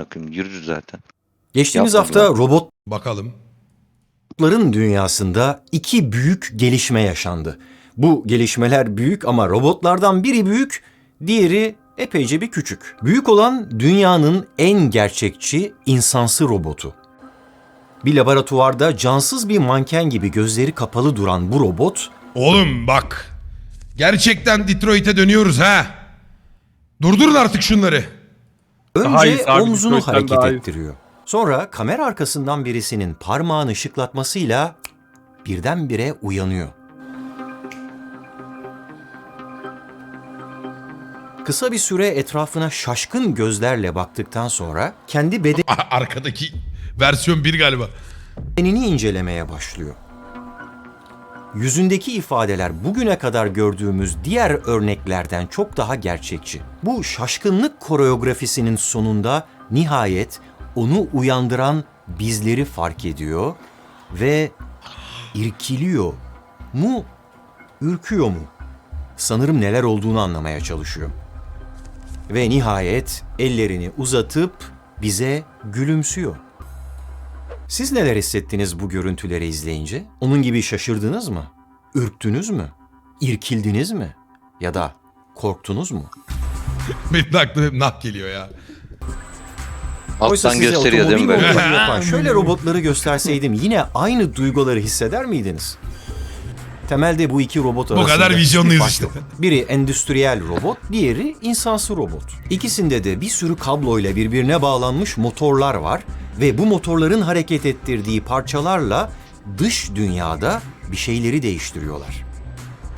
Bakayım yürür zaten. Geçtiğimiz Yapmadılar. hafta robotların Bakalım. dünyasında iki büyük gelişme yaşandı. Bu gelişmeler büyük ama robotlardan biri büyük, diğeri epeyce bir küçük. Büyük olan dünyanın en gerçekçi insansı robotu. Bir laboratuvarda cansız bir manken gibi gözleri kapalı duran bu robot Oğlum bak. Gerçekten Detroit'e dönüyoruz ha. Durdurun artık şunları. Daha iyi, Önce omzunu hareket ettiriyor. Sonra kamera arkasından birisinin parmağını şıklatmasıyla birdenbire uyanıyor. Kısa bir süre etrafına şaşkın gözlerle baktıktan sonra kendi Arkadaki versiyon 1 galiba. bedenini incelemeye başlıyor. Yüzündeki ifadeler bugüne kadar gördüğümüz diğer örneklerden çok daha gerçekçi. Bu şaşkınlık koreografisinin sonunda nihayet onu uyandıran bizleri fark ediyor ve irkiliyor mu, ürküyor mu? Sanırım neler olduğunu anlamaya çalışıyor. Ve nihayet ellerini uzatıp bize gülümsüyor. Siz neler hissettiniz bu görüntüleri izleyince? Onun gibi şaşırdınız mı? Ürktünüz mü? İrkildiniz mi? Ya da korktunuz mu? Benim aklıma hep nah geliyor ya. Oysa Alttan size gösteriyor değil mi otomobil böyle? yapan şöyle robotları gösterseydim yine aynı duyguları hisseder miydiniz? Temelde bu iki robot arasında kadar vizyonluyuz bir fark işte. yok. Biri endüstriyel robot, diğeri insansı robot. İkisinde de bir sürü kabloyla birbirine bağlanmış motorlar var ve bu motorların hareket ettirdiği parçalarla dış dünyada bir şeyleri değiştiriyorlar.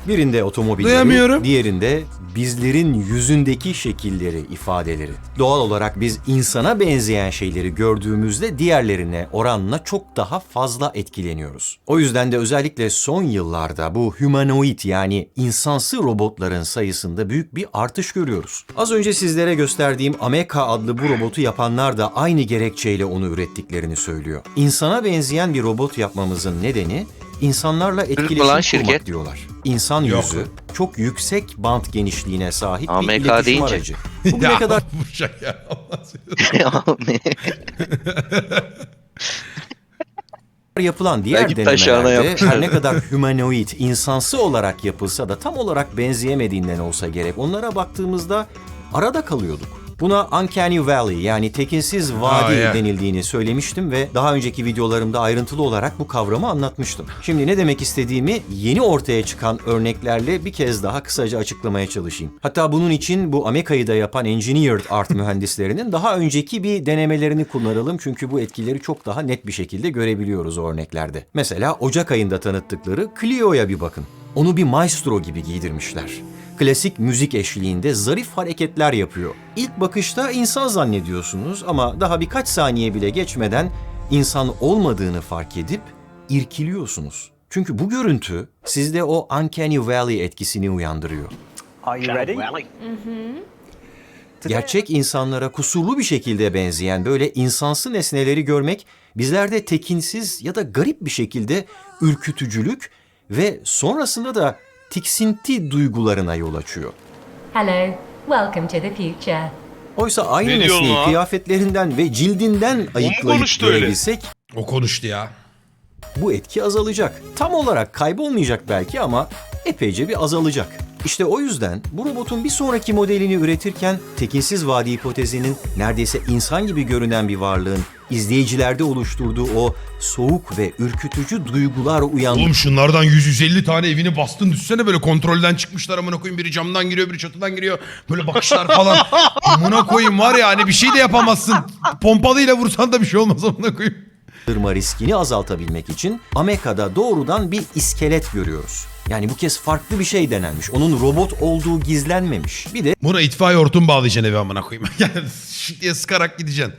Birinde otomobilleri, Duyamıyorum. diğerinde bizlerin yüzündeki şekilleri, ifadeleri. Doğal olarak biz insana benzeyen şeyleri gördüğümüzde diğerlerine oranla çok daha fazla etkileniyoruz. O yüzden de özellikle son yıllarda bu humanoid yani insansı robotların sayısında büyük bir artış görüyoruz. Az önce sizlere gösterdiğim Ameka adlı bu robotu yapanlar da aynı gerekçeyle onu ürettiklerini söylüyor. İnsana benzeyen bir robot yapmamızın nedeni insanlarla etkileşim kurmak şirket? diyorlar. İnsan Yok. yüzü çok yüksek bant genişliğine sahip bir AMK iletişim deyince. aracı. Bugüne kadar Vuracak ya. Allah seni- yapılan diğer Belki taşağına denemelerde yapmışlar. her ne kadar humanoid, insansı olarak yapılsa da tam olarak benzeyemediğinden olsa gerek onlara baktığımızda arada kalıyorduk. Buna Uncanny Valley yani tekinsiz vadi Aa, yeah. denildiğini söylemiştim ve daha önceki videolarımda ayrıntılı olarak bu kavramı anlatmıştım. Şimdi ne demek istediğimi yeni ortaya çıkan örneklerle bir kez daha kısaca açıklamaya çalışayım. Hatta bunun için bu Ameka'yı da yapan Engineered Art mühendislerinin daha önceki bir denemelerini kullanalım çünkü bu etkileri çok daha net bir şekilde görebiliyoruz o örneklerde. Mesela Ocak ayında tanıttıkları Clio'ya bir bakın. Onu bir maestro gibi giydirmişler. Klasik müzik eşliğinde zarif hareketler yapıyor. İlk bakışta insan zannediyorsunuz ama daha birkaç saniye bile geçmeden insan olmadığını fark edip irkiliyorsunuz. Çünkü bu görüntü sizde o Uncanny Valley etkisini uyandırıyor. Are you ready? Gerçek insanlara kusurlu bir şekilde benzeyen böyle insansı nesneleri görmek bizlerde tekinsiz ya da garip bir şekilde ürkütücülük ve sonrasında da tiksinti duygularına yol açıyor. Hello, welcome to the future. Oysa aynı Ne diyorsun nesneyi lan? kıyafetlerinden ve cildinden ayıklayıp konuştu öyle? görebilsek O konuştu ya. bu etki azalacak. Tam olarak kaybolmayacak belki ama epeyce bir azalacak. İşte o yüzden bu robotun bir sonraki modelini üretirken tekinsiz vadi hipotezinin neredeyse insan gibi görünen bir varlığın izleyicilerde oluşturduğu o soğuk ve ürkütücü duygular uyandı. Oğlum şunlardan 100-150 tane evini bastın düşsene böyle kontrolden çıkmışlar amına koyayım. Biri camdan giriyor biri çatıdan giriyor. Böyle bakışlar falan. amına koyayım var ya hani bir şey de yapamazsın. Pompalıyla vursan da bir şey olmaz amına koyayım. Kırma riskini azaltabilmek için Ameka'da doğrudan bir iskelet görüyoruz. Yani bu kez farklı bir şey denenmiş. Onun robot olduğu gizlenmemiş. Bir de Buna itfaiye hortum bağlayacaksın eve amına koyayım. Yani şık diye sıkarak gideceksin.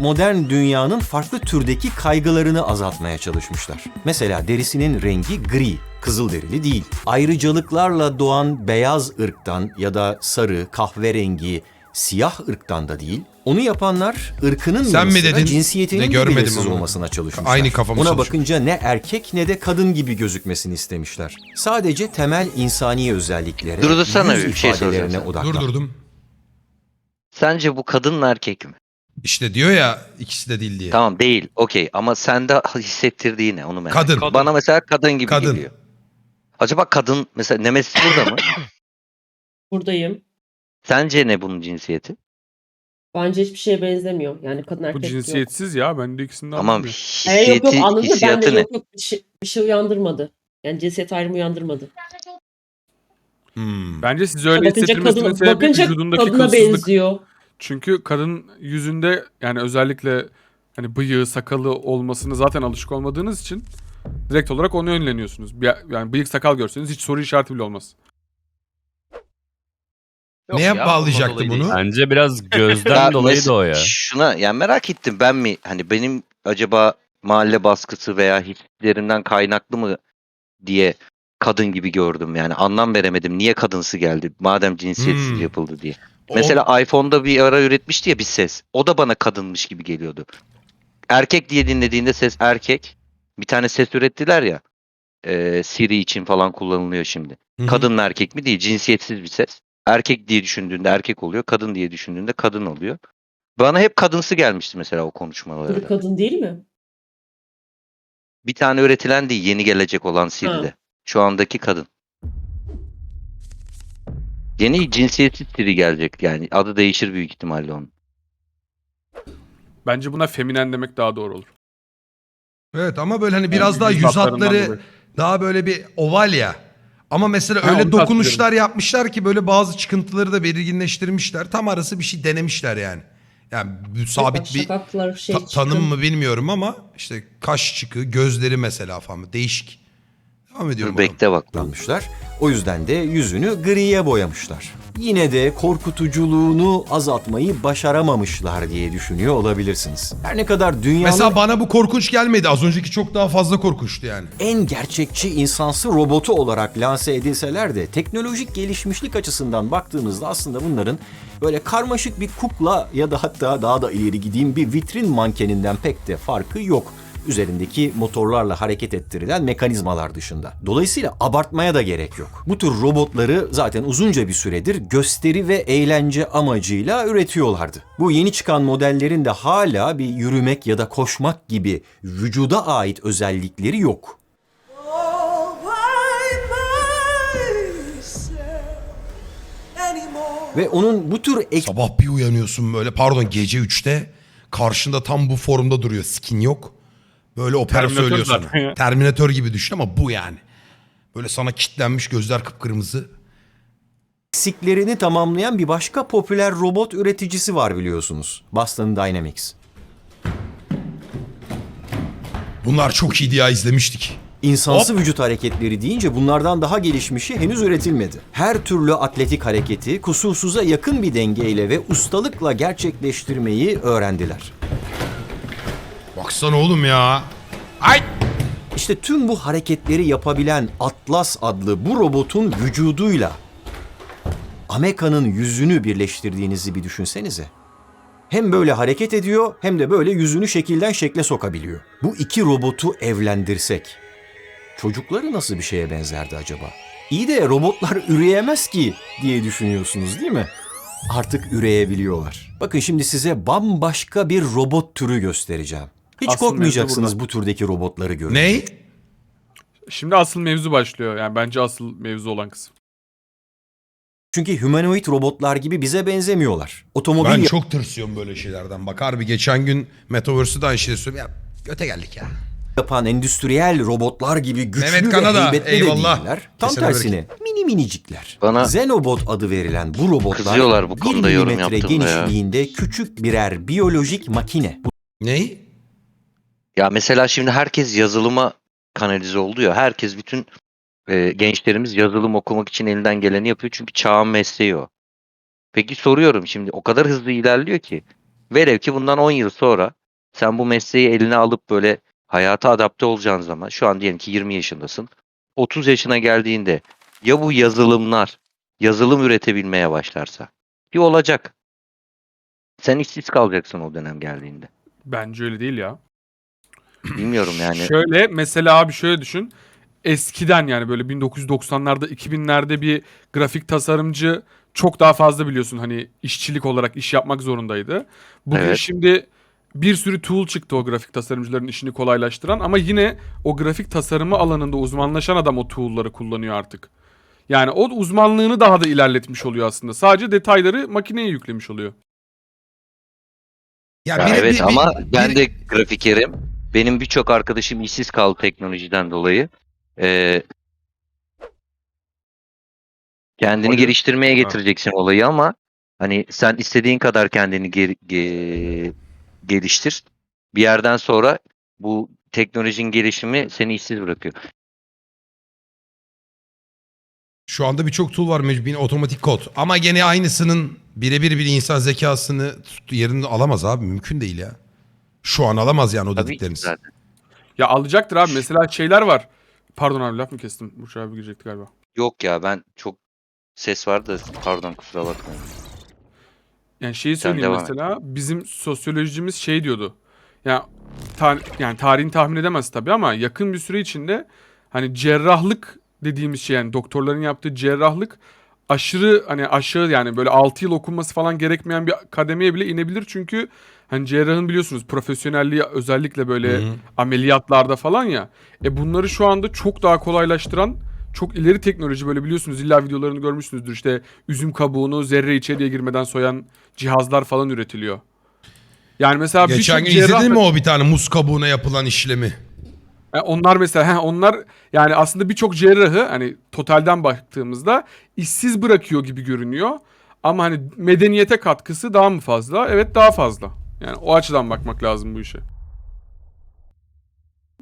Modern dünyanın farklı türdeki kaygılarını azaltmaya çalışmışlar. Mesela derisinin rengi gri, kızıl derili değil. Ayrıcalıklarla doğan beyaz ırktan ya da sarı, kahverengi, siyah ırktan da değil. Onu yapanlar ırkının Sen mi dedin? cinsiyetinin Ne de görmedim belirsiz ama. olmasına çalışmışlar. Aynı kafamı Ona çalışıyor. bakınca ne erkek ne de kadın gibi gözükmesini istemişler. Sadece temel insani özelliklere, Durdursana yüz bir şey soracağım ifadelerine odaklan. Durdurdum. Sence bu kadın mı erkek mi? İşte diyor ya ikisi de değil diye. Tamam değil. Okey ama sende hissettirdiği ne onu merak Kadın. ediyorum. Bana mesela kadın gibi Kadın. geliyor. Acaba kadın mesela Nemesis burada mı? Buradayım. Sence ne bunun cinsiyeti? Bence hiçbir şeye benzemiyor. Yani kadın Bu erkek yok. cinsiyetsiz ya. Ben de ikisinden Tamam anlamıyorum. E, yok hissiyeti, yok anladın mı? Ben de hissiyatı ne? yok yok bir şey, bir şey uyandırmadı. Yani cinsiyet ayrımı uyandırmadı. Hmm. Bence siz öyle bakınca hissettirmesinin kadın, sebebi bakınca vücudundaki kadına kılsızlık. benziyor. Çünkü kadın yüzünde yani özellikle hani bıyığı, sakalı olmasını zaten alışık olmadığınız için direkt olarak onu yönleniyorsunuz. Bir- Yani bıyık sakal görseniz hiç soru işareti bile olmaz. Yok Neye ya, bağlayacaktı dolayı bunu? değil. Bence biraz gözden dolayı da o ya. Şuna yani merak ettim ben mi hani benim acaba mahalle baskısı veya hislerimden kaynaklı mı diye kadın gibi gördüm yani anlam veremedim niye kadınsı geldi madem cinsiyetsiz Hmm. yapıldı diye. O- Mesela iPhone'da bir ara üretmişti ya bir ses. O da bana kadınmış gibi geliyordu. Erkek diye dinlediğinde ses erkek. Bir tane ses ürettiler ya. e, Siri için falan kullanılıyor şimdi. Hı hı. Kadın mı erkek mi değil cinsiyetsiz bir ses. Erkek diye düşündüğünde erkek oluyor. Kadın diye düşündüğünde kadın oluyor. Bana hep kadınsı gelmişti mesela o konuşmalarda. kadın değil mi? Bir tane üretilen değil yeni gelecek olan Siri'de. Şu andaki kadın. Yeni cinsiyetsiz Siri gelecek yani. Adı değişir büyük ihtimalle onun. Bence buna feminen demek daha doğru olur. Evet ama böyle hani biraz daha yüz yüz hatlarından hatları dolayı. daha böyle bir oval ya. Ama mesela Ha, öyle dokunuşlar yapmışlar ki böyle bazı çıkıntıları da belirginleştirmişler. Tam arası bir şey denemişler yani. Yani bu sabit bir şakaklar şey ta- tanım mı bilmiyorum ama işte kaş çıkı, gözleri mesela falan değişik. Devam ediyorum. Bekle bak. O yüzden de yüzünü griye boyamışlar. Yine de korkutuculuğunu azaltmayı başaramamışlar diye düşünüyor olabilirsiniz. Her ne kadar dünyanın Mesela bana bu korkunç gelmedi. Az önceki çok daha fazla korkunçtu yani. en gerçekçi insansı robotu olarak lanse edilseler de teknolojik gelişmişlik açısından baktığımızda aslında bunların böyle karmaşık bir kukla ya da hatta daha da ileri gideyim bir vitrin mankeninden pek de farkı yok. Üzerindeki motorlarla hareket ettirilen mekanizmalar dışında. Dolayısıyla abartmaya da gerek yok. Bu tür robotları zaten uzunca bir süredir gösteri ve eğlence amacıyla üretiyorlardı. Bu yeni çıkan modellerin de hala bir yürümek ya da koşmak gibi vücuda ait özellikleri yok. Ve onun bu tür ek Sabah bir uyanıyorsun böyle pardon gece 3'te karşında tam bu formda duruyor. Skin yok. Böyle opera Terminator söylüyor sana. ya. Gibi düşün ama bu yani. Böyle sana kitlenmiş gözler kıpkırmızı. eksiklerini tamamlayan bir başka popüler robot üreticisi var biliyorsunuz. Boston Dynamics. Bunlar çok iyiydi ya izlemiştik. İnsansı vücut hareketleri deyince bunlardan daha gelişmişi henüz üretilmedi. Her türlü atletik hareketi kusursuza yakın bir dengeyle ve ustalıkla gerçekleştirmeyi öğrendiler. Baksana oğlum ya. Ay! İşte tüm bu hareketleri yapabilen Atlas adlı bu robotun vücuduyla Ameka'nın yüzünü birleştirdiğinizi bir düşünsenize. Hem böyle hareket ediyor hem de böyle yüzünü şekilden şekle sokabiliyor. Bu iki robotu evlendirsek çocukları nasıl bir şeye benzerdi acaba? İyi de robotlar üreyemez ki diye düşünüyorsunuz değil mi? Artık üreyebiliyorlar. Bakın şimdi size bambaşka bir robot türü göstereceğim. Hiç Asıl korkmayacaksınız bu türdeki robotları görünce. Ney? Şimdi asıl mevzu başlıyor. Yani bence asıl mevzu olan kısım. Çünkü humanoid robotlar gibi bize benzemiyorlar. Otomobil Ben çok tırsıyorum böyle şeylerden. Bak harbi geçen gün Metaverse'de aynı şeyi söylüyorum. Ya göte geldik ya. yapan endüstriyel robotlar gibi güçlü Mehmet ve Kanada, heybetli eyvallah. de değiller. Tam Kesene tersine mini minicikler. Bana- Xenobot adı verilen bu robotlar Kızıyorlar bu bir konuda yorum milimetre yaptığımda ya. genişliğinde küçük birer biyolojik makine. Ney? Ya mesela şimdi herkes yazılıma kanalize oldu ya. Herkes bütün e, gençlerimiz yazılım okumak için elinden geleni yapıyor. Çünkü çağın mesleği o. Peki soruyorum şimdi o kadar hızlı ilerliyor ki. Velev ki bundan 10 yıl sonra sen bu mesleği eline alıp böyle hayata adapte olacağın zaman şu an diyelim ki 20 yaşındasın. 30 yaşına geldiğinde ya bu yazılımlar yazılım üretebilmeye başlarsa ki olacak. Sen işsiz kalacaksın o dönem geldiğinde. Bence öyle değil ya. Bilmiyorum yani. Şöyle mesela abi şöyle düşün. eskiden yani böyle 1990'larda 2000'lerde bir grafik tasarımcı çok daha fazla biliyorsun hani işçilik olarak iş yapmak zorundaydı. Bugün Evet. şimdi bir sürü tool çıktı o grafik tasarımcıların işini kolaylaştıran ama yine o grafik tasarımı alanında uzmanlaşan adam o tool'ları kullanıyor artık. Yani o uzmanlığını daha da ilerletmiş oluyor aslında. Sadece detayları makineye yüklemiş oluyor. Ya, Ya biri- evet bir- ama bir- ben biri- de grafikerim. Benim birçok arkadaşım işsiz kaldı teknolojiden dolayı. Ee, kendini Olayı- geliştirmeye getireceksin olayı ama hani sen istediğin kadar kendini ge- ge- geliştir. Bir yerden sonra bu teknolojinin gelişimi seni işsiz bırakıyor. Şu anda birçok tool var mecbur otomatik kod. Ama gene aynısının birebir bir insan zekasını tut- yerini alamaz abi. Mümkün değil ya. Şu an alamaz yani o Tabii ki dedikleriniz. zaten. Ya alacaktır abi. Mesela şeyler var. Pardon abi laf mı kestim? Burç abi girecekti galiba. Yok ya ben çok ses vardı pardon kusura bakmayın. Yani şeyi Sen söyleyeyim devam et. mesela. Bizim sosyolojimiz şey diyordu. Ya ta- yani tarihini tahmin edemez tabii ama yakın bir süre içinde hani cerrahlık dediğimiz şey yani doktorların yaptığı cerrahlık aşırı hani aşağı yani böyle 6 yıl okunması falan gerekmeyen bir kademeye bile inebilir çünkü hani cerrahın biliyorsunuz profesyonelliği özellikle böyle Hı hı. ameliyatlarda falan ya. E bunları şu anda çok daha kolaylaştıran çok ileri teknoloji böyle biliyorsunuz illa videolarını görmüşsünüzdür işte üzüm kabuğunu zerre içeriye girmeden soyan cihazlar falan üretiliyor. Yani mesela Geçen gün cerrah izledin mi o bir tane muz kabuğuna yapılan işlemi? e, onlar mesela he, onlar yani aslında birçok cerrahı hani totalden baktığımızda işsiz bırakıyor gibi görünüyor. Ama hani medeniyete katkısı daha mı fazla? Evet daha fazla. Yani o açıdan bakmak lazım bu işe.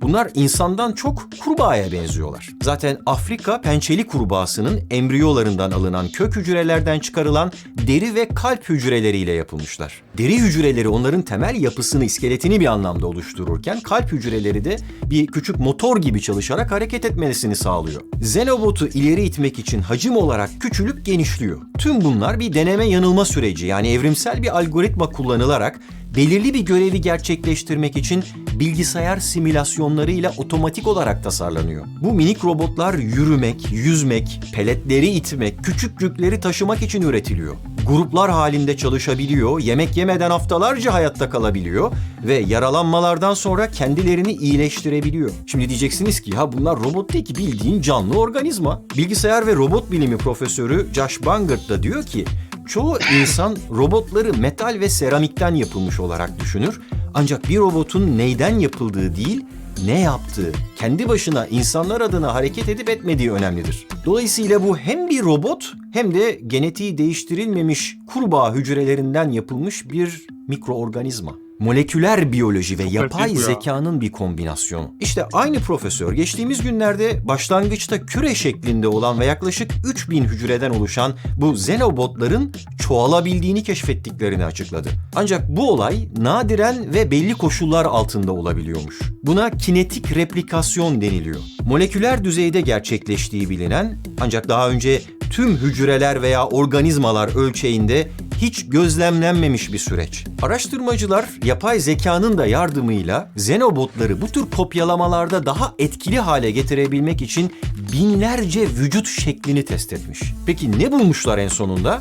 Bunlar insandan çok kurbağaya benziyorlar. Zaten Afrika pençeli kurbağasının embriyolarından alınan kök hücrelerden çıkarılan deri ve kalp hücreleriyle yapılmışlar. Deri hücreleri onların temel yapısını, iskeletini bir anlamda oluştururken kalp hücreleri de bir küçük motor gibi çalışarak hareket etmesini sağlıyor. Xenobot'u ileri itmek için hacim olarak küçülüp genişliyor. Tüm bunlar bir deneme yanılma süreci yani evrimsel bir algoritma kullanılarak belirli bir görevi gerçekleştirmek için bilgisayar simülasyonlarıyla otomatik olarak tasarlanıyor. Bu minik robotlar yürümek, yüzmek, peletleri itmek, küçük yükleri taşımak için üretiliyor. Gruplar halinde çalışabiliyor, yemek yemeden haftalarca hayatta kalabiliyor ve yaralanmalardan sonra kendilerini iyileştirebiliyor. Şimdi diyeceksiniz ki ha bunlar robot değil ki bildiğin canlı organizma. Bilgisayar ve robot bilimi profesörü Josh Bangert da diyor ki Çoğu insan robotları metal ve seramikten yapılmış olarak düşünür. Ancak bir robotun neyden yapıldığı değil, ne yaptığı, kendi başına insanlar adına hareket edip etmediği önemlidir. Dolayısıyla bu hem bir robot hem de genetiği değiştirilmemiş kurbağa hücrelerinden yapılmış bir mikroorganizma. Moleküler biyoloji ve yapay zekanın bir kombinasyonu. İşte aynı profesör geçtiğimiz günlerde başlangıçta küre şeklinde olan ve yaklaşık 3000 hücreden oluşan bu xenobotların çoğalabildiğini keşfettiklerini açıkladı. Ancak bu olay nadiren ve belli koşullar altında olabiliyormuş. Buna kinetik replikasyon deniliyor. Moleküler düzeyde gerçekleştiği bilinen ancak daha önce tüm hücreler veya organizmalar ölçeğinde hiç gözlemlenmemiş bir süreç. Araştırmacılar yapay zekanın da yardımıyla xenobotları bu tür kopyalamalarda daha etkili hale getirebilmek için binlerce vücut şeklini test etmiş. Peki ne bulmuşlar en sonunda?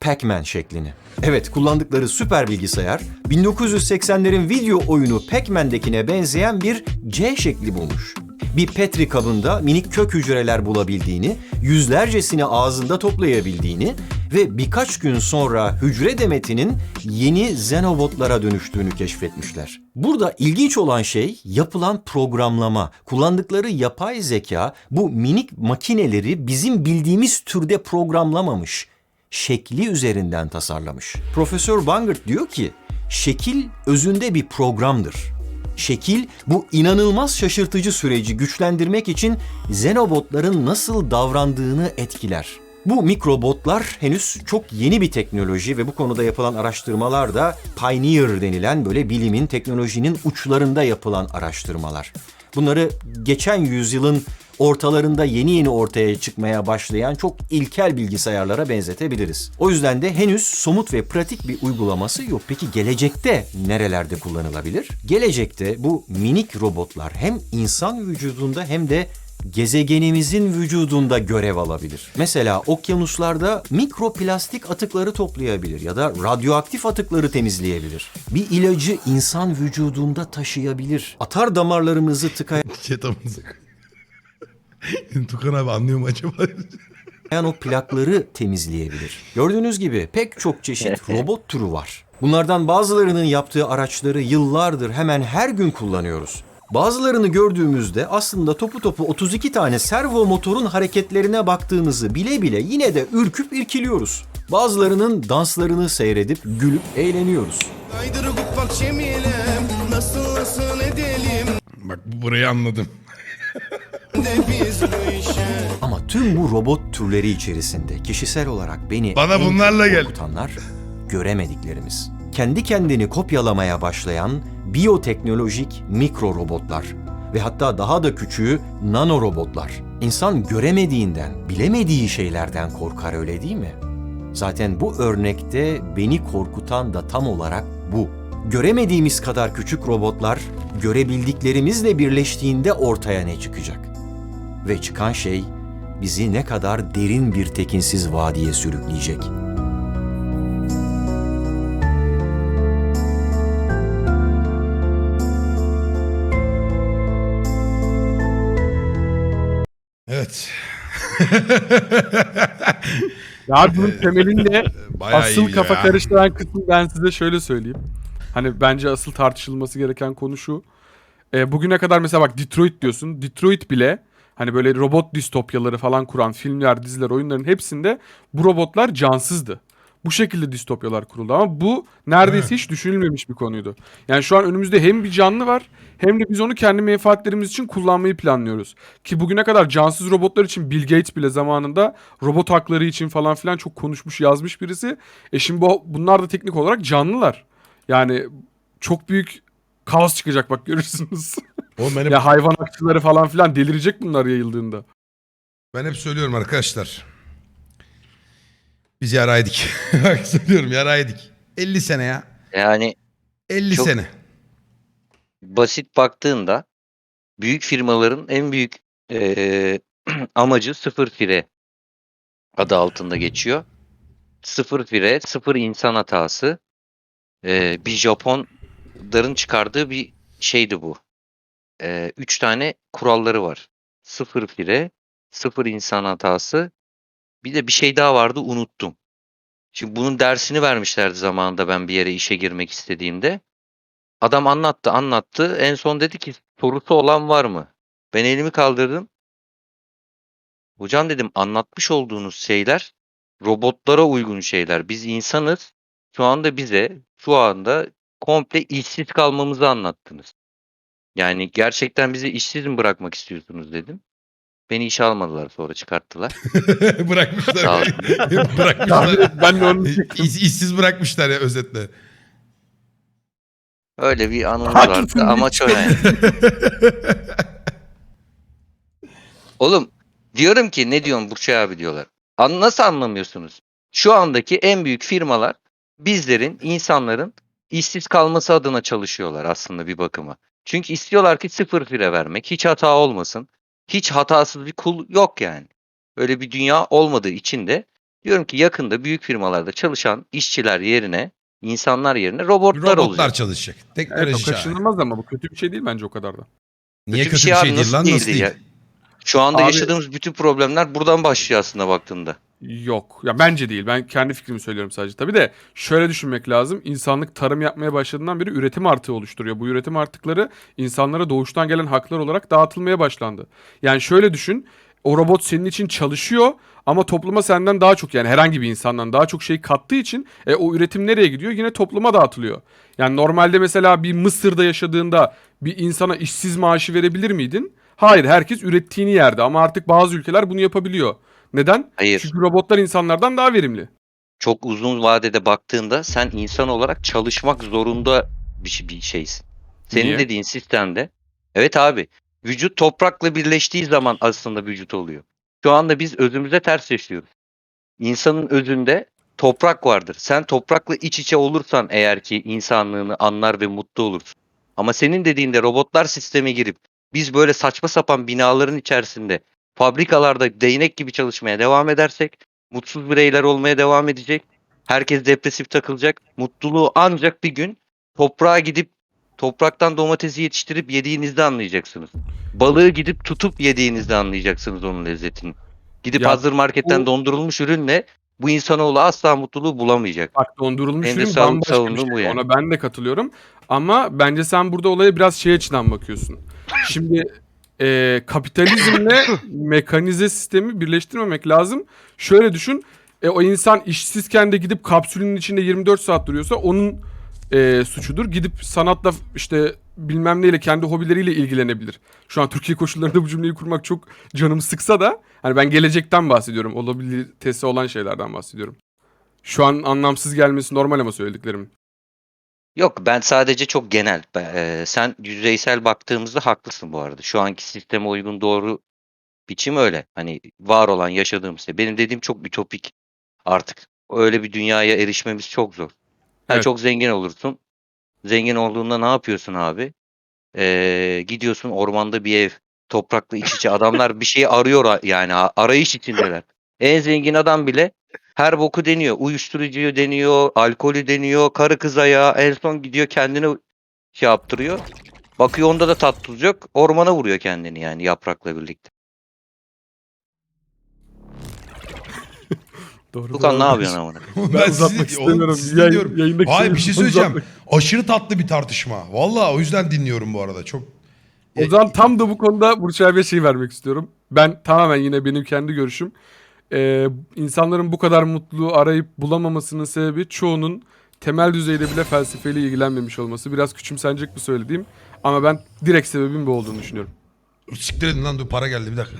Pac-Man şeklini. Evet, kullandıkları süper bilgisayar 1980'lerin video oyunu Pac-Man'dekine benzeyen bir C şekli bulmuş. Bir Petri kabında minik kök hücreler bulabildiğini, yüzlercesini ağzında toplayabildiğini ve birkaç gün sonra hücre demetinin yeni xenobotlara dönüştüğünü keşfetmişler. Burada ilginç olan şey yapılan programlama. Kullandıkları yapay zeka bu minik makineleri bizim bildiğimiz türde programlamamış şekli üzerinden tasarlamış. Profesör Bangert diyor ki, şekil özünde bir programdır. Şekil bu inanılmaz şaşırtıcı süreci güçlendirmek için xenobotların nasıl davrandığını etkiler. Bu mikrobotlar henüz çok yeni bir teknoloji ve bu konuda yapılan araştırmalar da pioneer denilen böyle bilimin, teknolojinin uçlarında yapılan araştırmalar. Bunları geçen yüzyılın ortalarında yeni yeni ortaya çıkmaya başlayan çok ilkel bilgisayarlara benzetebiliriz. O yüzden de henüz somut ve pratik bir uygulaması yok. Peki gelecekte nerelerde kullanılabilir? Gelecekte bu minik robotlar hem insan vücudunda hem de gezegenimizin vücudunda görev alabilir. Mesela okyanuslarda mikroplastik atıkları toplayabilir ya da radyoaktif atıkları temizleyebilir. Bir ilacı insan vücudunda taşıyabilir. Atar damarlarımızı tıkayan Çetamızı. Tukan abi anlıyor mu acaba? o plakları temizleyebilir. Gördüğünüz gibi pek çok çeşit robot türü var. Bunlardan bazılarının yaptığı araçları yıllardır hemen her gün kullanıyoruz. Bazılarını gördüğümüzde aslında topu topu 32 tane servo motorun hareketlerine baktığımızı bile bile yine de ürküp irkiliyoruz. Bazılarının danslarını seyredip gülüp eğleniyoruz. Kaydırıp bak Nasıl nasıl edelim Bak burayı anladım. Ama tüm bu robot türleri içerisinde kişisel olarak beni Bana en bunlarla gel. korkutanlar göremediklerimiz. Kendi kendini kopyalamaya başlayan biyoteknolojik mikro robotlar ve hatta daha da küçüğü nano robotlar. İnsan göremediğinden, bilemediği şeylerden korkar öyle değil mi? Zaten bu örnekte beni korkutan da tam olarak bu. Göremediğimiz kadar küçük robotlar görebildiklerimizle birleştiğinde ortaya ne çıkacak? Ve çıkan şey bizi ne kadar derin bir tekinsiz vadiye sürükleyecek. Ya abi bunun temelinde Bayağı asıl kafa ya. karıştıran kısmı ben size şöyle söyleyeyim. Hani bence asıl tartışılması gereken konu şu. E, bugüne kadar mesela bak Detroit diyorsun. Detroit bile hani böyle robot distopyaları falan kuran filmler, diziler, oyunların hepsinde bu robotlar cansızdı. Bu şekilde distopyalar kuruldu ama bu neredeyse hiç düşünülmemiş bir konuydu. Yani şu an önümüzde hem bir canlı var hem de biz onu kendi menfaatlerimiz için kullanmayı planlıyoruz. Ki bugüne kadar cansız robotlar için Bill Gates bile zamanında robot hakları için falan filan çok konuşmuş yazmış birisi. E şimdi bu, bunlar da teknik olarak canlılar. Yani çok büyük kaos çıkacak bak görürsünüz. Oğlum ben hep, ya hayvan hakçıları falan filan delirecek bunlar yayıldığında. ben hep söylüyorum arkadaşlar. Biz yaraydık. Bak söylüyorum yaraydık. 50 sene ya. Yani 50 Çok- sene. basit baktığında büyük firmaların en büyük eee, amacı sıfır fire adı altında geçiyor. Sıfır fire, sıfır insan hatası. Eee, bir Japonların çıkardığı bir şeydi bu. Eee, üç tane kuralları var. Sıfır fire, sıfır insan hatası. Bir de bir şey daha vardı unuttum. Şimdi bunun dersini vermişlerdi zamanında ben bir yere işe girmek istediğimde. Adam anlattı anlattı. En son dedi ki sorusu olan var mı? Ben elimi kaldırdım. Hocam dedim anlatmış olduğunuz şeyler robotlara uygun şeyler. Biz insanız. Şu anda bize şu anda komple işsiz kalmamızı anlattınız. Yani gerçekten bizi işsiz mi bırakmak istiyorsunuz dedim. Beni işe almadılar sonra çıkarttılar. Sağ bırakmışlar. olsun. bırakmışlar. ben de onu İş, işsiz bırakmışlar ya özetle. Öyle bir anımız Haklısın vardı. Amaç o yani. Oğlum diyorum ki ne diyorsun Burçay abi diyorlar. An nasıl anlamıyorsunuz? Şu andaki en büyük firmalar bizlerin, insanların işsiz kalması adına çalışıyorlar aslında bir bakıma. Çünkü istiyorlar ki sıfır fire vermek, hiç hata olmasın. Hiç hatasız bir kul yok yani. Öyle bir dünya olmadığı için de diyorum ki yakında büyük firmalarda çalışan işçiler yerine, insanlar yerine robotlar, Robotlar olacak. çalışacak. Evet o Teknoloji kaçınılmaz ama bu kötü bir şey değil bence o kadar da. Niye Kötü kötü bir şey şey, abi, değil lan? Nasıl değil? ya? Şu anda Abi- yaşadığımız bütün problemler buradan başlıyor aslında baktığında. Yok. Ya bence değil. Ben kendi fikrimi söylüyorum sadece. Tabii de şöyle düşünmek lazım. İnsanlık tarım yapmaya başladığından beri üretim artığı oluşturuyor. Bu üretim artıkları insanlara doğuştan gelen haklar olarak dağıtılmaya başlandı. Yani şöyle düşün. O robot senin için çalışıyor ama topluma senden daha çok yani herhangi bir insandan daha çok şey kattığı için e, o üretim nereye gidiyor? Yine topluma dağıtılıyor. Yani normalde mesela bir Mısır'da yaşadığında bir insana işsiz maaşı verebilir miydin? Hayır, herkes ürettiğini yerde ama artık bazı ülkeler bunu yapabiliyor. Neden? Hayır. Çünkü robotlar insanlardan daha verimli. Çok uzun vadede baktığında sen insan olarak çalışmak zorunda bir, şey- bir şeysin. Senin Niye? dediğin sistemde evet abi Vücut toprakla birleştiği zaman aslında vücut oluyor. Şu anda biz özümüze ters yaşıyoruz. İnsanın özünde toprak vardır. Sen toprakla iç içe olursan eğer ki insanlığını anlar ve mutlu olursun. Ama senin dediğinde robotlar sisteme girip biz böyle saçma sapan binaların içerisinde fabrikalarda değnek gibi çalışmaya devam edersek mutsuz bireyler olmaya devam edecek. Herkes depresif takılacak. Mutluluğu ancak bir gün toprağa gidip topraktan domatesi yetiştirip yediğinizde anlayacaksınız. Balığı gidip tutup yediğinizde anlayacaksınız onun lezzetini. Gidip Ya hazır marketten bu- dondurulmuş ürünle bu insanoğlu asla mutluluğu bulamayacak. Bak dondurulmuş Benim de ürün sav- bambaşka bir savunduğum şey. bu yani. Ona ben de katılıyorum. Ama bence sen burada olaya biraz şey açıdan bakıyorsun. Şimdi e, kapitalizmle mekanize sistemi birleştirmemek lazım. Şöyle düşün. E, o insan işsizken de gidip kapsülün içinde 24 saat duruyorsa onun e, suçudur. Gidip sanatla işte bilmem neyle kendi hobileriyle ilgilenebilir. Şu an Türkiye koşullarında bu cümleyi kurmak çok canımı sıksa da hani ben gelecekten bahsediyorum. Olabilitesi olan şeylerden bahsediyorum. Şu an anlamsız gelmesi normal ama söylediklerim. Yok ben sadece çok genel. Eee, sen yüzeysel baktığımızda haklısın bu arada. Şu anki sisteme uygun doğru biçim öyle. Hani var olan yaşadığımız şey. Benim dediğim çok ütopik artık. Öyle bir dünyaya erişmemiz çok zor. Ha, Evet. Çok zengin olursun. Zengin olduğunda ne yapıyorsun abi? Eee, gidiyorsun ormanda bir ev. Toprakla iç içe. Adamlar bir şeyi arıyor yani arayış içindeler. En zengin adam bile her boku deniyor. Uyuşturucuyu deniyor, alkolü deniyor, karı kız ayağı. En son gidiyor kendini şey yaptırıyor. Bakıyor onda da tat tuz yok. Ormana vuruyor kendini yani yaprakla birlikte. Doğru. Tukan ne yapıyorsun amına? ben uzatmak sizi, istemiyorum. oğlum, sizi dinliyorum. yayındaki Hayır bir şey söyleyeceğim. uzatmak- Aşırı tatlı bir tartışma. Vallahi o yüzden dinliyorum bu arada. Çok O zaman tam da bu konuda Burç abiye şey vermek istiyorum. Ben tamamen yine benim kendi görüşüm. Ee, insanların bu kadar mutluluğu arayıp bulamamasının sebebi çoğunun temel düzeyde bile felsefeyle ilgilenmemiş olması. Biraz küçümsenecek bu söylediğim. Ama ben direkt sebebin bu olduğunu düşünüyorum. siktir edin lan dur para geldi bir dakika.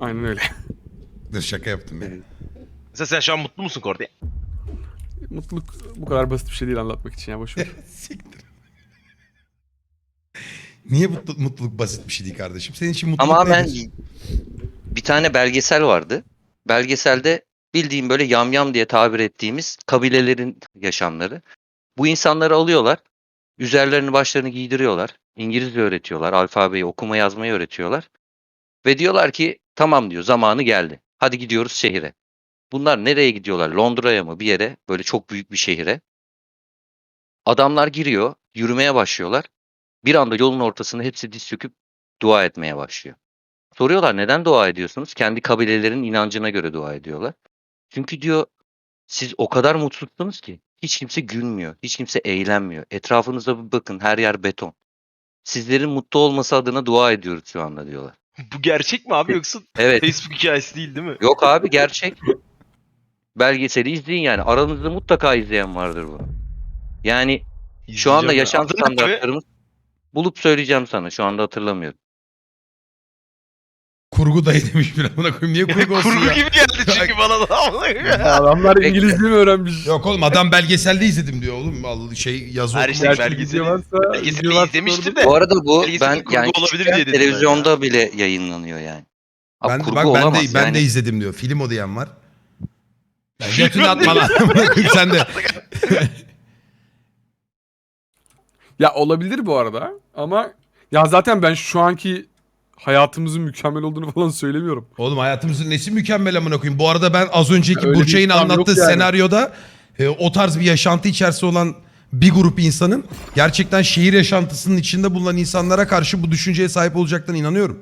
Aynen öyle. Dur şaka yaptım ya. Mesela sen şu an mutlu musun Kordi? Mutluluk bu kadar basit bir şey değil anlatmak için ya boş ver. Siktir. Niye mutlu- mutluluk basit bir şey değil kardeşim? Senin için mutluluk Ama ben nedir? bir tane belgesel vardı. Belgeselde bildiğim böyle yamyam diye tabir ettiğimiz kabilelerin yaşamları. Bu insanları alıyorlar. Üzerlerini başlarını giydiriyorlar. İngilizce öğretiyorlar. Alfabeyi okuma yazmayı öğretiyorlar. Ve diyorlar ki tamam diyor zamanı geldi. Hadi gidiyoruz şehire. Bunlar nereye gidiyorlar? Londra'ya mı bir yere? Böyle çok büyük bir şehire. Adamlar giriyor. Yürümeye başlıyorlar. Bir anda yolun ortasında hepsi diz çöküp dua etmeye başlıyor. Soruyorlar neden dua ediyorsunuz? Kendi kabilelerin inancına göre dua ediyorlar. Çünkü diyor siz o kadar mutsuzsunuz ki hiç kimse gülmüyor, hiç kimse eğlenmiyor. Etrafınıza bir bakın her yer beton. Sizlerin mutlu olması adına dua ediyoruz şu anda diyorlar. Bu gerçek mi abi yoksa Evet. Facebook hikayesi değil değil mi? Yok abi gerçek. Belgeseli izleyin yani. Aranızda mutlaka izleyen vardır bunu. Yani şu anda yaşam ben. Adı ne abi? standartlarımız bulup söyleyeceğim sana. Şu anda hatırlamıyorum. Kurgu dayı demiş bir amına koyayım. Niye kurgu olsun Kurgu ya? gibi geldi çünkü bana da. Adamlar Bekle. İngilizce mi öğrenmiş? Yok oğlum adam belgeselde izledim diyor oğlum. Al- Şey yazı Her okuma- şey Gerçi belgeseli- video varsa- belgeseli varsa de. Bu arada bu ben kurgu yani olabilir küçükken diye dedim ben televizyonda bile yayınlanıyor yani. Abi Ben, kurgu bak, ben olamaz de ben yani. de izledim diyor. Film o diyen var. Ben götünü atma lan. Sen de. Ya olabilir bu arada ama ya zaten ben şu anki hayatımızın mükemmel olduğunu falan söylemiyorum. Oğlum hayatımızın nesi mükemmel amına koyayım. Bu arada ben az önceki Öyle bir Burçay'ın iddiam anlattığı yok yani. senaryoda e, o tarz bir yaşantı içerisinde olan bir grup insanın gerçekten şehir yaşantısının içinde bulunan insanlara karşı bu düşünceye sahip olacaklarına inanıyorum.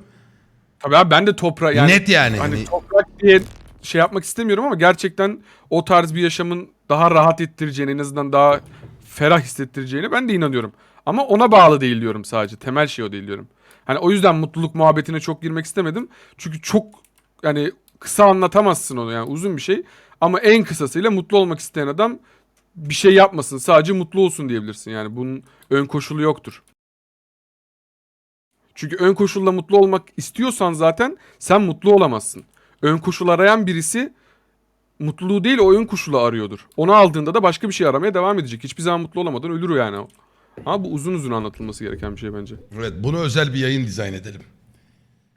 Tabii abi ben de toprağa yani Net yani. hani Hani- toprak diye şey yapmak istemiyorum ama gerçekten o tarz bir yaşamın daha rahat ettireceğine en azından daha ferah hissettireceğine ben de inanıyorum. Ama ona bağlı değil diyorum sadece. Temel şey o değil diyorum. Hani o yüzden mutluluk muhabbetine çok girmek istemedim. Çünkü çok yani kısa anlatamazsın onu yani uzun bir şey. Ama en kısasıyla mutlu olmak isteyen adam bir şey yapmasın. Sadece mutlu olsun diyebilirsin. Yani bunun ön koşulu yoktur. Çünkü ön koşulla mutlu olmak istiyorsan zaten sen mutlu olamazsın. Ön koşul arayan birisi mutluluğu değil o ön koşulu arıyordur. Onu aldığında da başka bir şey aramaya devam edecek. Hiçbir zaman mutlu olamadan ölür yani o. Ama bu uzun uzun anlatılması gereken bir şey bence. Evet bunu özel bir yayın dizayn edelim.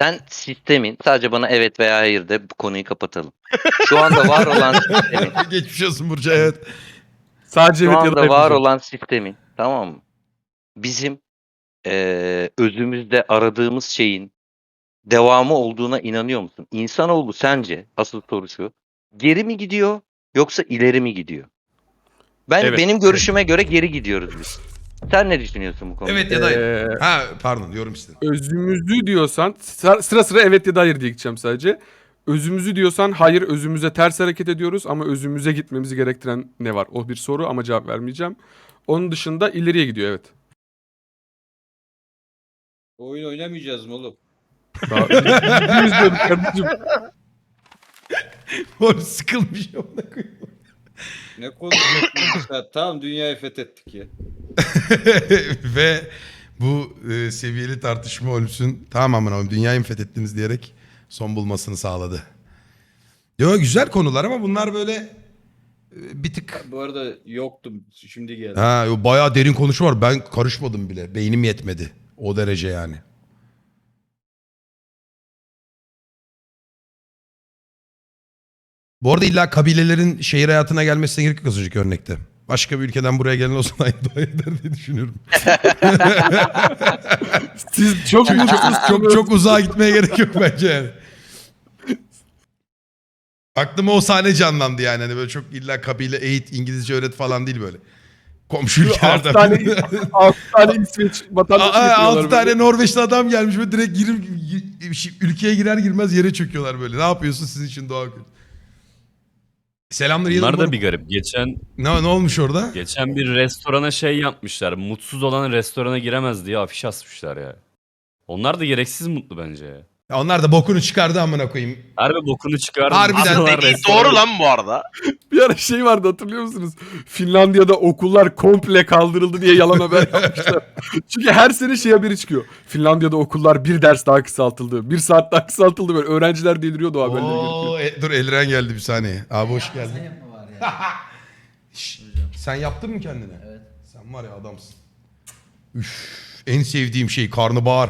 Sen sistemin sadece bana evet veya hayır de bu konuyu kapatalım. Şu anda var olan sistemin Geçmiş olsun Burcu evet. Sadece şu evet anda var diyeceğim. olan sistemin tamam mı? Bizim eee, özümüzde aradığımız şeyin devamı olduğuna inanıyor musun? İnsanoğlu sence asıl soru şu. Geri mi gidiyor yoksa ileri mi gidiyor? Ben Evet. benim görüşüme göre geri gidiyoruz biz. Sen ne düşünüyorsun bu konuda? Evet ya da Ee, ha pardon yorum istedim. özümüzü diyorsan sıra sıra sıra evet ya da hayır diye gideceğim sadece. Özümüzü diyorsan hayır özümüze ters hareket ediyoruz ama özümüze gitmemizi gerektiren ne var? O bir soru ama cevap vermeyeceğim. Onun dışında ileriye gidiyor evet. Oyun oynamayacağız mı oğlum? Daha yüz diyorduk kardeşim. Oğlum sıkılmış amına koyayım. Ne konuşuyorsun sen? Tamam dünyayı fethettik ya. Ve bu e, seviyeli tartışma Holmes'un tamamını oğlum dünyayı mı fethettiniz diyerek son bulmasını sağladı. Yo güzel konular ama bunlar böyle e, bir tık Bu arada yoktum. Şimdi geldim. ha yo, bayağı derin konuşma var. Ben karışmadım bile. Beynim yetmedi. O derece yani. Bu arada illa kabilelerin şehir hayatına gelmesine gerek yok az önceki örnekte. Başka bir ülkeden buraya gelen olsa aynı dua eder diye düşünüyorum. Siz çok çok, çok, çok uzağa gitmeye gerek yok bence yani. Aklıma o sahne canlandı yani. Hani böyle çok illa kabile eğit, İngilizce öğret falan değil böyle. Komşu ülkelerden. Altı tane, altı tane İsveç vatandaşı Aa, getiriyorlar altı böyle. tane Norveçli adam gelmiş ve direkt girip gi- ülkeye girer girmez yere çöküyorlar böyle. Ne yapıyorsun sizin için doğa kötü. Selamlar Bunlar Yıldırım. da bir garip. Geçen Ne, ne olmuş orada? geçen bir restorana şey yapmışlar. Mutsuz olan restorana giremez diye afiş asmışlar ya. Onlar da gereksiz mutlu bence ya. Ya onlar da bokunu çıkardı amına koyayım. Harbi bokunu çıkardı. Harbiden olan Dediği doğru lan bu arada. Bir ara şey vardı hatırlıyor musunuz? Finlandiya'da okullar komple kaldırıldı diye yalan haber yapmışlar. Çünkü her sene şey haberi çıkıyor. Finlandiya'da okullar bir ders daha kısaltıldı. Bir saat daha kısaltıldı böyle. Öğrenciler deliriyordu o haberleri. Oo, e, dur Elren geldi bir saniye. Abi hoş geldin. Şşş, Sen yaptın mı kendine? Evet. Sen var ya adamsın. Üf, en sevdiğim şey karnabahar.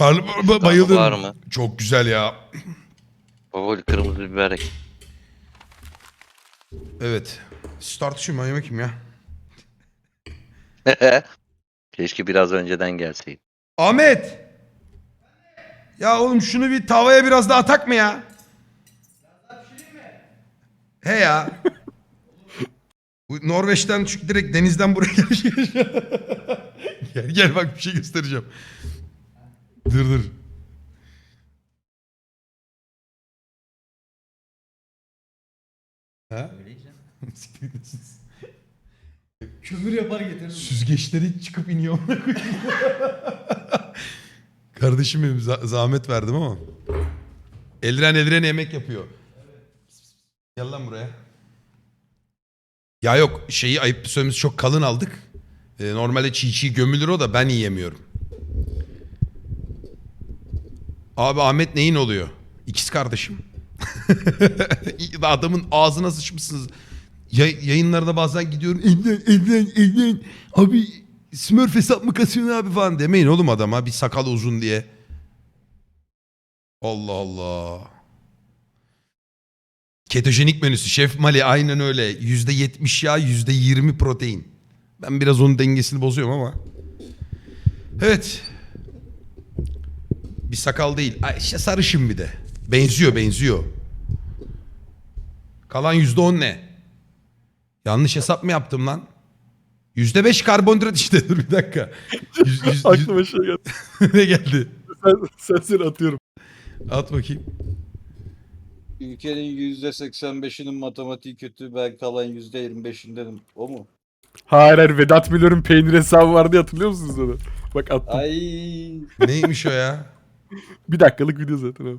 Karnabahar ba- bayıldım. Karnabahar mı? Çok güzel ya. Favori kırmızı biber ek. Evet. Tartışın ben yemek yiyeyim ya. Keşke biraz önceden gelseydin. Ahmet. Ya oğlum şunu bir tavaya biraz daha atak mı ya? He ya. Bu Norveç'ten çünkü direkt denizden buraya gelmiş. gel gel bak bir şey göstereceğim. Dur dur. Ha? Kömür yapar getiririm. Süzgeçleri çıkıp iniyor. amına koyayım. Kardeşim benim za- zahmet verdim ama. Eldiren eldiren yemek yapıyor. Gel lan buraya. Ya yok şeyi ayıp söylemesi çok kalın aldık. Ee, normalde çiğ çiğ gömülür o da ben yiyemiyorum. Abi Ahmet neyin oluyor? İkiz kardeşim. Adamın ağzına sıçmışsınız. Yay- yayınlarda bazen gidiyorum. Elden, elden, elden. Abi Smurf hesap mı kasıyorsun abi falan demeyin oğlum adama. Bir sakal uzun diye. Allah Allah. Ketojenik menüsü. Şef Mali aynen öyle. Yüzde yetmiş yağ, yüzde yirmi protein. Ben biraz onun dengesini bozuyorum ama. Evet. Bir sakal değil. Ay işte sarışın bir de. Benziyor benziyor. Kalan yüzde on ne? Yanlış hesap mı yaptım lan? Yüzde beş karbonhidrat işte dur bir dakika. Yüz, yüz, Aklıma şey geldi. ne geldi? Sen, sen seni atıyorum. At bakayım. Ülkenin %85'inin matematiği kötü. Ben kalan %25'indenim. O mu? Hayır hayır Vedat Milor'un peynir hesabı vardı hatırlıyor musunuz onu? Bak attım. Ay. Neymiş o ya? bir dakikalık video zaten abi.